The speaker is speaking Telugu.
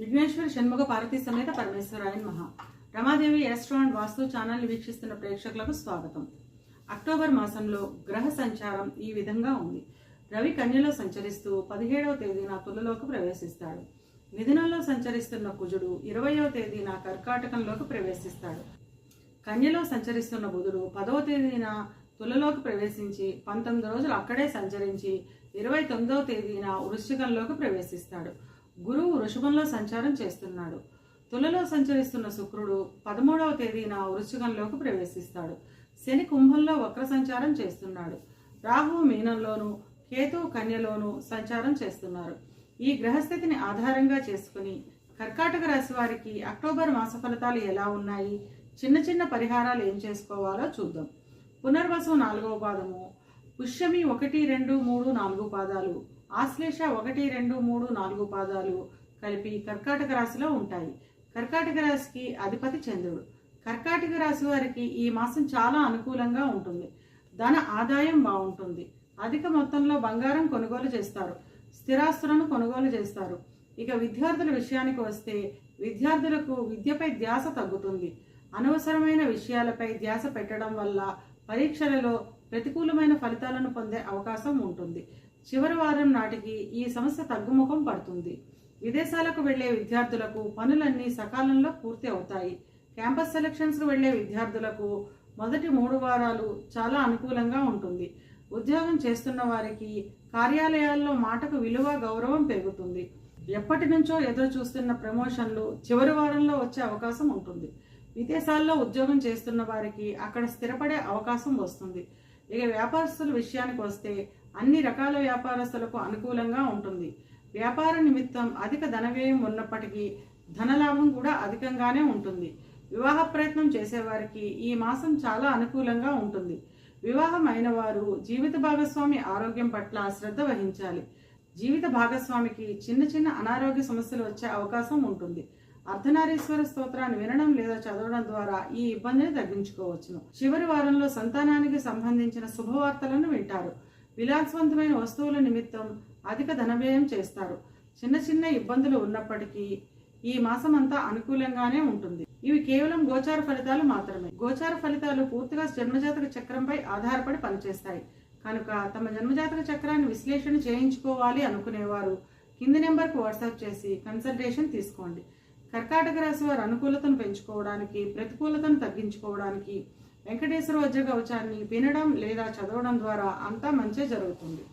విఘ్నేశ్వర షణ్ముఖ పార్వతీ సమేత పరమేశ్వరాయన్ మహా రమాదేవి రెస్టారెంట్ వాస్తు ఛానల్ వీక్షిస్తున్న ప్రేక్షకులకు స్వాగతం. అక్టోబర్ మాసంలో గ్రహ సంచారం ఈ విధంగా ఉంది. రవి కన్యలో సంచరిస్తూ పదిహేడవ తేదీన తులలోకి ప్రవేశిస్తాడు. మిథునంలో సంచరిస్తున్న కుజుడు ఇరవయవ తేదీన కర్కాటకంలోకి ప్రవేశిస్తాడు. కన్యలో సంచరిస్తున్న బుధుడు పదవ తేదీన తులలోకి ప్రవేశించి పంతొమ్మిది రోజులు అక్కడే సంచరించి ఇరవై తొమ్మిదవ తేదీన వృశ్చికంలోకి ప్రవేశిస్తాడు. గురువు వృషభంలో సంచారం చేస్తున్నాడు. తులలో సంచరిస్తున్న శుక్రుడు పదమూడవ తేదీన వృశ్చికంలోకి ప్రవేశిస్తాడు. శని కుంభంలో వక్ర సంచారం చేస్తున్నాడు. రాహువు మీనంలోను కేతువు కన్యలోను సంచారం చేస్తున్నారు. ఈ గ్రహస్థితిని ఆధారంగా చేసుకుని కర్కాటక రాశి వారికి అక్టోబర్ మాస ఫలితాలు ఎలా ఉన్నాయి చిన్న చిన్న పరిహారాలు ఏం చేసుకోవాలో చూద్దాం. పునర్వసు నాలుగవ పాదము. పుష్యమి ఒకటి రెండు మూడు నాలుగు పాదాలు. ఆశ్లేష ఒకటి రెండు మూడు నాలుగు పాదాలు కలిపి కర్కాటక రాశిలో ఉంటాయి. కర్కాటక రాశికి అధిపతి చంద్రుడు. కర్కాటక రాశి వారికి ఈ మాసం చాలా అనుకూలంగా ఉంటుంది. ధన ఆదాయం బాగుంటుంది. అధిక మొత్తంలో బంగారం కొనుగోలు చేస్తారు. స్థిరాస్తులను కొనుగోలు చేస్తారు. ఇక విద్యార్థుల విషయానికి వస్తే విద్యార్థులకు విద్యపై ధ్యాస తగ్గుతుంది. అనవసరమైన విషయాలపై ధ్యాస పెట్టడం వల్ల పరీక్షలలో ప్రతికూలమైన ఫలితాలను పొందే అవకాశం ఉంటుంది. చివరి వారం నాటికి ఈ సమస్య తగ్గుముఖం పడుతుంది. విదేశాలకు వెళ్ళే విద్యార్థులకు పనులన్నీ సకాలంలో పూర్తి అవుతాయి. క్యాంపస్ సెలక్షన్స్కు వెళ్ళే విద్యార్థులకు మొదటి మూడు వారాలు చాలా అనుకూలంగా ఉంటుంది. ఉద్యోగం చేస్తున్న వారికి కార్యాలయాల్లో మాటకు విలువ గౌరవం పెరుగుతుంది. ఎప్పటి నుంచో ఎదురు చూస్తున్న ప్రమోషన్లు చివరి వారంలో వచ్చే అవకాశం ఉంటుంది. విదేశాల్లో ఉద్యోగం చేస్తున్న వారికి అక్కడ స్థిరపడే అవకాశం వస్తుంది. ఇక వ్యాపారస్తుల విషయానికి వస్తే అన్ని రకాల వ్యాపారస్తులకు అనుకూలంగా ఉంటుంది. వ్యాపార నిమిత్తం అధిక ధన వ్యయం ఉన్నప్పటికీ ధనలాభం కూడా అధికంగానే ఉంటుంది. వివాహ ప్రయత్నం చేసేవారికి ఈ మాసం చాలా అనుకూలంగా ఉంటుంది. వివాహం వారు జీవిత భాగస్వామి ఆరోగ్యం పట్ల శ్రద్ధ వహించాలి. జీవిత భాగస్వామికి చిన్న చిన్న అనారోగ్య సమస్యలు వచ్చే అవకాశం ఉంటుంది. అర్ధనారీశ్వర స్తోత్రాన్ని వినడం లేదా చదవడం ద్వారా ఈ ఇబ్బందిని తగ్గించుకోవచ్చును. చివరి వారంలో సంతానానికి సంబంధించిన శుభవార్తలను వింటారు. విలాసవంతమైన వస్తువుల నిమిత్తం అధిక ధనవ్యయం చేస్తారు. చిన్న చిన్న ఇబ్బందులు ఉన్నప్పటికీ ఈ మాసం అంతా అనుకూలంగానే ఉంటుంది. ఇవి కేవలం గోచార ఫలితాలు మాత్రమే. గోచార ఫలితాలు పూర్తిగా జన్మజాతక చక్రంపై ఆధారపడి పనిచేస్తాయి. కనుక తమ జన్మజాతక చక్రాన్ని విశ్లేషణ చేయించుకోవాలి అనుకునేవారు కింది నెంబర్కు వాట్సాప్ చేసి కన్సల్టేషన్ తీసుకోండి. కర్కాటక రాశి వారు అనుకూలతను పెంచుకోవడానికి ప్రతికూలతను తగ్గించుకోవడానికి వెంకటేశ్వర వజ్ర కవచాన్ని వినడం లేదా చదవడం ద్వారా అంతా మంచి జరుగుతుంది.